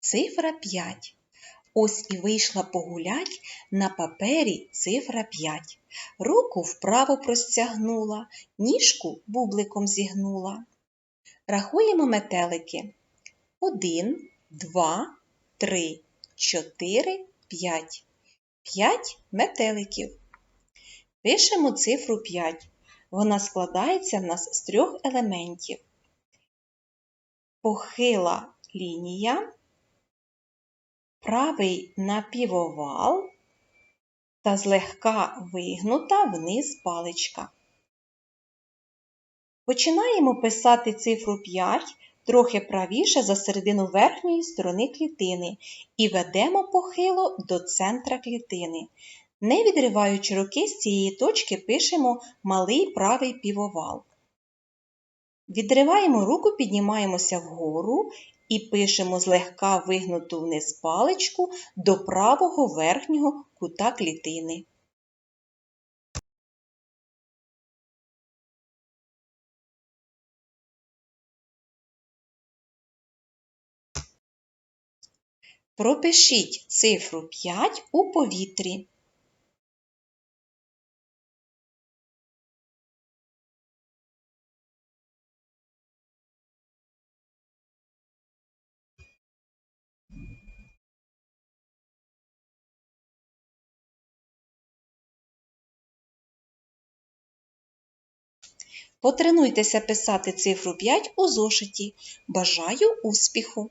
цифра 5. Ось і вийшла погулять на папері цифра 5. Руку вправо простягнула, ніжку бубликом зігнула. Рахуємо метелики. 1, 2, 3, 4, 5. 5 метеликів. Пишемо цифру 5. Вона складається в нас з трьох елементів. Похила лінія, правий напівовал та злегка вигнута вниз паличка. Починаємо писати цифру 5 трохи правіше за середину верхньої сторони клітини і ведемо похило до центра клітини. Не відриваючи руки з цієї точки, пишемо малий правий півовал. Відриваємо руку, піднімаємося вгору і пишемо злегка вигнуту вниз паличку до правого верхнього кута клітини. Пропишіть цифру 5 у повітрі. Потренуйтеся писати цифру 5 у зошиті. Бажаю успіху!